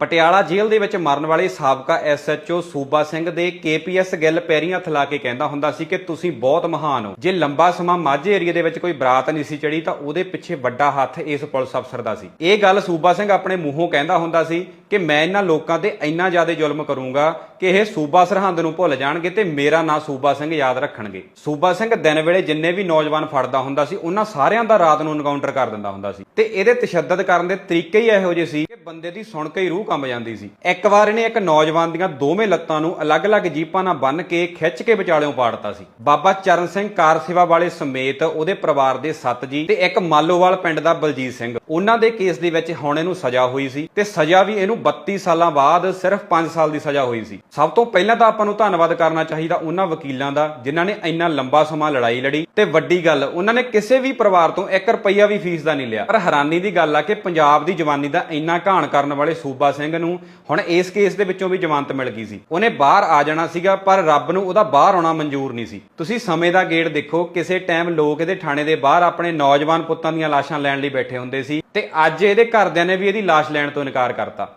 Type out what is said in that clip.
ਪਟਿਆਲਾ ਜੇਲ੍ਹ ਦੇ ਵਿੱਚ ਮਰਨ ਵਾਲੇ ਸਾਬਕਾ ਐਸਐਚਓ ਸੂਬਾ ਸਿੰਘ ਦੇ ਕੇਪੀਐਸ ਗਿੱਲ ਪੈਰੀਆਂ ਥਲਾ ਕੇ ਕਹਿੰਦਾ ਹੁੰਦਾ ਸੀ ਕਿ ਤੁਸੀਂ ਬਹੁਤ ਮਹਾਨ ਹੋ। ਜੇ ਲੰਬਾ ਸਮਾਂ ਮਾਝੇ ਏਰੀਆ ਦੇ ਵਿੱਚ ਕੋਈ ਬਰਾਤ ਨਹੀਂ ਸੀ ਚੜੀ ਤਾਂ ਉਹਦੇ ਪਿੱਛੇ ਵੱਡਾ ਹੱਥ ਇਸ ਪੁਲਿਸ ਅਫਸਰ ਦਾ ਸੀ। ਇਹ ਗੱਲ ਸੂਬਾ ਸਿੰਘ ਆਪਣੇ ਮੂੰਹੋਂ ਕਹਿੰਦਾ ਹੁੰਦਾ ਸੀ ਕਿ ਮੈਂ ਇਹਨਾਂ ਲੋਕਾਂ ਤੇ ਇੰਨਾ ਜ਼ਿਆਦਾ ਜ਼ੁਲਮ ਕਰੂੰਗਾ ਕਿ ਇਹ ਸੂਬਾ ਸਰਹੰਦ ਨੂੰ ਭੁੱਲ ਜਾਣਗੇ ਤੇ ਮੇਰਾ ਨਾਂ ਸੂਬਾ ਸਿੰਘ ਯਾਦ ਰੱਖਣਗੇ। ਸੂਬਾ ਸਿੰਘ ਦਿਨ ਵੇਲੇ ਜਿੰਨੇ ਵੀ ਨੌਜਵਾਨ ਫੜਦਾ ਹੁੰਦਾ ਸੀ, ਉਹਨਾਂ ਸਾਰਿਆਂ ਦਾ ਰਾਤ ਨੂੰ ਐਨਕਾਊਂਟਰ ਕਰ ਦਿੰਦਾ ਹੁੰਦਾ ਸੀ। ਤੇ ਇਹਦੇ ਤਸ਼ੱਦਦ ਕਰਨ ਦੇ ਤਰੀਕੇ ਹੀ ਇਹੋ ਜਿਹੇ ਸੀ ਬੰਦੇ ਦੀ ਸੁਣ ਕੇ ਹੀ ਰੂਹ ਕੰਬ ਜਾਂਦੀ ਸੀ। ਇੱਕ ਵਾਰ ਇਹਨੇ ਇੱਕ ਨੌਜਵਾਨ ਦੀਆਂ ਦੋਵੇਂ ਲੱਤਾਂ ਨੂੰ ਅਲੱਗ-ਅਲੱਗ ਜੀਪਾਂ ਨਾਲ ਬੰਨ੍ਹ ਕੇ ਖਿੱਚ ਕੇ ਵਿਚਾਲਿਓਂ ਪਾੜਤਾ ਸੀ। ਬਾਬਾ ਚਰਨ ਸਿੰਘ ਕਾਰ ਸੇਵਾ ਵਾਲੇ ਸਮੇਤ ਉਹਦੇ ਪਰਿਵਾਰ ਦੇ ਸੱਤ ਜੀ ਤੇ ਇੱਕ ਮਾਲੋਵਾਲ ਪਿੰਡ ਦਾ ਬਲਜੀਤ ਸਿੰਘ। ਉਹਨਾਂ ਦੇ ਕੇਸ ਦੇ ਵਿੱਚ ਹੁਣ ਇਹਨੂੰ ਸਜ਼ਾ ਹੋਈ ਸੀ ਤੇ ਸਜ਼ਾ ਵੀ ਇਹਨੂੰ 32 ਸਾਲਾਂ ਬਾਅਦ ਸਿਰਫ 5 ਸਾਲ ਦੀ ਸਜ਼ਾ ਹੋਈ ਸੀ। ਸਭ ਤੋਂ ਪਹਿਲਾਂ ਤਾਂ ਆਪਾਂ ਨੂੰ ਧੰਨਵਾਦ ਕਰਨਾ ਚਾਹੀਦਾ ਉਹਨਾਂ ਵਕੀਲਾਂ ਦਾ, ਜਿਨ੍ਹਾਂ ਨੇ ਇੰਨਾ ਲੰਬਾ ਸਮਾਂ ਲੜਾਈ ਲੜੀ। ਤੇ ਵੱਡੀ ਗੱਲ, ਉਹਨਾਂ ਨੇ ਕਿਸੇ ਵੀ ਪਰਿਵਾਰ ਤੋਂ 1 ਰੁਪਈਆ ਵੀ ਫੀਸ ਦਾ ਨਹੀਂ ਲਿਆ। ਪਰ ਹੈਰਾਨੀ ਦੀ ਗੱਲ ਆ ਕਿ ਪੰਜਾਬ ਦੀ ਜਵਾਨੀ ਦਾ ਇੰਨਾ ਘਾਣ ਕਰਨ ਵਾਲੇ ਸੂਬਾ ਸਿੰਘ ਨੂੰ ਹੁਣ ਇਸ ਕੇਸ ਦੇ ਵਿੱਚੋਂ ਵੀ ਜ਼ਮਾਨਤ ਮਿਲ ਗਈ ਸੀ। ਉਹਨੇ ਬਾਹਰ ਆ ਜਾਣਾ ਸੀਗਾ, ਪਰ ਰੱਬ ਨੂੰ ਉਹਦਾ ਬਾਹਰ ਆਉਣਾ ਮਨਜ਼ੂਰ ਨਹੀਂ ਸੀ। ਤੁਸੀਂ ਸਮੇਂ ਦਾ ਗੇੜ ਦੇਖੋ, ਕਿਸੇ ਟਾਈਮ ਲੋਕ ਇਹਦੇ ਥਾਣੇ ਦੇ ਬਾਹਰ ਆਪਣੇ ਨੌਜਵਾਨ ਪੁੱਤਾਂ ਦੀਆਂ ਲਾਸ਼ਾਂ ਲੈਣ ਲਈ ਬੈਠੇ ਹੁੰਦੇ ਸੀ ਤੇ ਅੱਜ ਇਹਦੇ ਘਰਦਿਆਂ ਨੇ ਵੀ ਇਹਦੀ ਲਾਸ਼ ਲੈਣ ਤੋਂ ਇਨਕਾਰ ਕਰਤਾ।